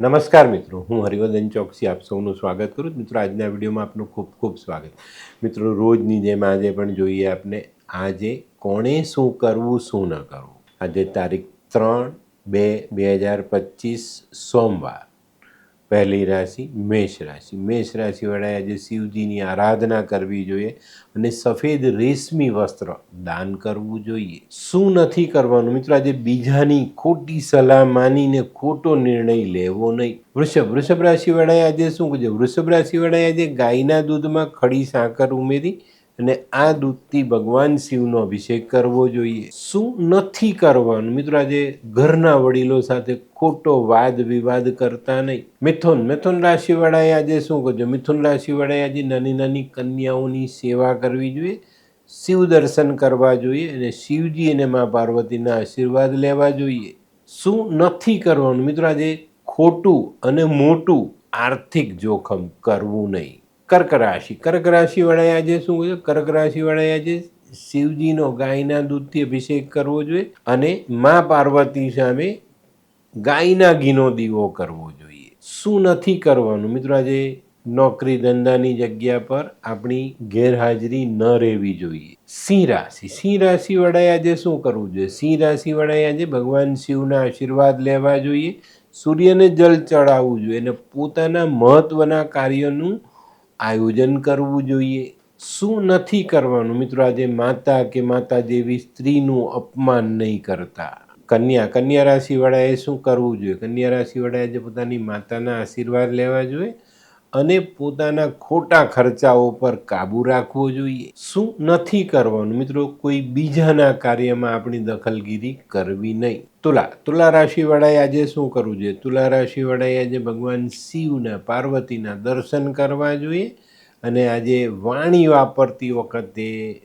નમસ્કાર મિત્રો, હું હરિવર્ધન ચોકસી આપ સૌનું સ્વાગત કરું છું. મિત્રો, આજના વિડીયોમાં આપનું ખૂબ ખૂબ સ્વાગત. મિત્રો, રોજની જેમ આજે પણ જોઈએ આપને, આજે કોણે શું કરવું, શું ન કરવું? આજે તારીખ ત્રણ બે બે હજાર પચીસ સોમવાર. પહેલી રાશિ મેષ રાશિ. મેષ રાશિવાળાએ આજે શિવજીની આરાધના કરવી જોઈએ અને સફેદ રેશમી વસ્ત્ર દાન કરવું જોઈએ. શું નથી કરવાનું મિત્રો? આજે બીજાની ખોટી સલાહ માનીને ખોટો નિર્ણય લેવો નહીં. વૃષભ. વૃષભ રાશિવાળાએ આજે શું કહે વૃષભ રાશિવાળાએ આજે ગાયના દૂધમાં ખડી સાકર ઉમેરી અને આ દૂધથી ભગવાન શિવનો અભિષેક કરવો જોઈએ. શું નથી કરવાનું? મિત્રો, આજે ઘરના વડીલો સાથે ખોટો વાદ વિવાદ કરતા નહીં. મિથુન મિથુન રાશિવાળાએ આજે શું કરજો મિથુન રાશિવાળાએ આજે નાની નાની કન્યાઓની સેવા કરવી જોઈએ, શિવ દર્શન કરવા જોઈએ અને શિવજી અને મા પાર્વતીના આશીર્વાદ લેવા જોઈએ. શું નથી કરવાનું? મિત્રો, આજે ખોટું અને મોટું આર્થિક જોખમ કરવું નહીં. કર્ક રાશિ કર્ક રાશિવાળાએ આજે શું કર્યું? કર્ક રાશિવાળાએ આજે શિવજીનો ગાયના દૂધથી અભિષેક કરવો જોઈએ અને મા પાર્વતી સામે ગાયના ઘીનો દીવો કરવો જોઈએ. શું નથી કરવાનું? મિત્રો, આજે નોકરી ધંધાની જગ્યા પર આપણી ગેરહાજરી ન રહેવી જોઈએ. સિંહ રાશિ. સિંહ રાશિવાળાએ આજે શું કરવું જોઈએ? સિંહ રાશિવાળાએ આજે ભગવાન શિવના આશીર્વાદ લેવા જોઈએ. સૂર્યને જલ ચડાવવું જોઈએ અને પોતાના મહત્ત્વના કાર્યનું આયોજન કરવું જોઈએ. શું નથી કરવાનું? મિત્રો, આજે માતા કે માતા જેવી સ્ત્રીનું અપમાન નહીં કરતા. કન્યા કન્યા રાશિવાળાએ શું કરવું જોઈએ? કન્યા રાશિવાળાએ જે પોતાની માતાના આશીર્વાદ લેવા જોઈએ અને પોતાના ખોટા ખર્ચાઓ પર કાબુ રાખવો જોઈએ. શું નથી કરવાનું? મિત્રો, કોઈ બીજાના કાર્યમાં આપણી દખલગીરી કરવી નહીં. તુલા તુલા રાશિવાળાએ આજે શું કરવું જોઈએ? તુલા રાશિવાળાએ આજે ભગવાન શિવના પાર્વતીના દર્શન કરવા જોઈએ અને આજે વાણી વાપરતી વખતે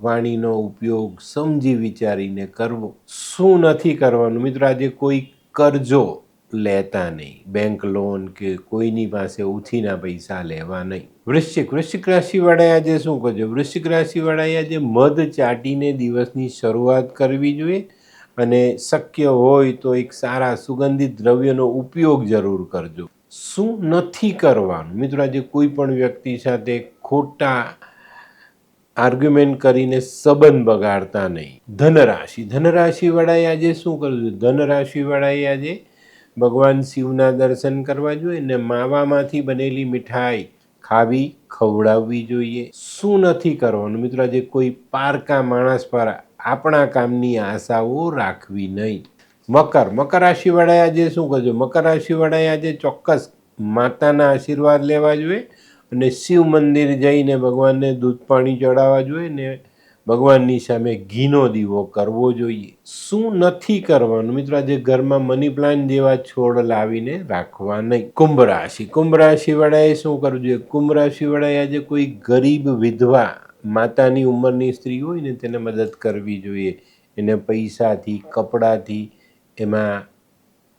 વાણીનો ઉપયોગ સમજી વિચારીને કરવો. શું નથી કરવાનું? મિત્રો, આજે કોઈ કરજો. લેતા નહીં. બેંક લોન કે કોઈની પાસે ઉથીના પૈસા લેવા નહીં. વૃશ્ચિક વૃશ્ચિક રાશિવાળાએ આજે શું કરજો વૃશ્ચિક રાશિવાળાએ આજે મધ ચાટીને દિવસની શરૂઆત કરવી જોઈએ અને શક્ય હોય તો એક સારા સુગંધિત દ્રવ્યનો ઉપયોગ જરૂર કરજો. શું નથી કરવાનું? મિત્રો, આજે કોઈ પણ વ્યક્તિ સાથે ખોટા આર્ગ્યુમેન્ટ કરીને સંબંધ બગાડતા નહીં. ધનરાશિ, ધનરાશિવાળાએ આજે શું કરવું ધનરાશિવાળાએ આજે ભગવાન શિવના દર્શન કરવા જોઈએ ને માવામાંથી બનેલી મીઠાઈ ખાવી, ખવડાવવી જોઈએ. શું નથી કરવાનું? મિત્રો, આજે કોઈ પારકા માણસ પર આપણા કામની આશાઓ રાખવી નહીં. મકર મકર રાશિવાળાએ આજે શું કરજો? મકર રાશિવાળાએ આજે ચોક્કસ માતાના આશીર્વાદ લેવા જોઈએ અને શિવ મંદિર જઈને ભગવાનને દૂધ પાણી ચડાવવા જોઈએ ને ભગવાનની સામે ઘીનો દીવો કરવો જોઈએ. શું નથી કરવાનું? મિત્રો, આજે ઘરમાં મની પ્લાન્ટ જેવા છોડ લાવીને રાખવા નહીં. કુંભ રાશિ. કુંભ રાશિવાળાએ શું કરવું જોઈએ? કુંભ રાશિવાળાએ આજે કોઈ ગરીબ વિધવા માતાની ઉંમરની સ્ત્રી હોય ને તેને મદદ કરવી જોઈએ. એને પૈસાથી, કપડાથી, એમાં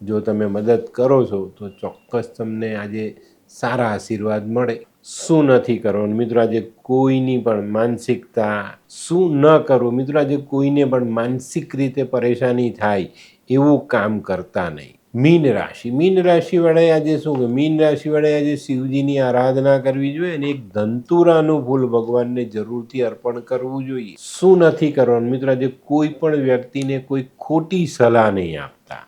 જો તમે મદદ કરો છો તો ચોક્કસ તમને આજે સારા આશીર્વાદ મળે. શું નથી કરવાનું? મિત્રો, આજે કોઈની પણ માનસિકતા શું ન કરવું? મિત્રો કોઈને પણ માનસિક રીતે પરેશાની થાય એવું કામ કરતા નહીં. મીન રાશિ. મીન રાશિવાળાએ આજે શું કે મીન રાશિવાળાએ આજે શિવજીની આરાધના કરવી જોઈએ અને એક ધંતુરાનું ફૂલ ભગવાનને જરૂરથી અર્પણ કરવું જોઈએ. શું નથી કરવાનું? મિત્રો, આજે કોઈ પણ વ્યક્તિને કોઈ ખોટી સલાહ નહીં આપતા.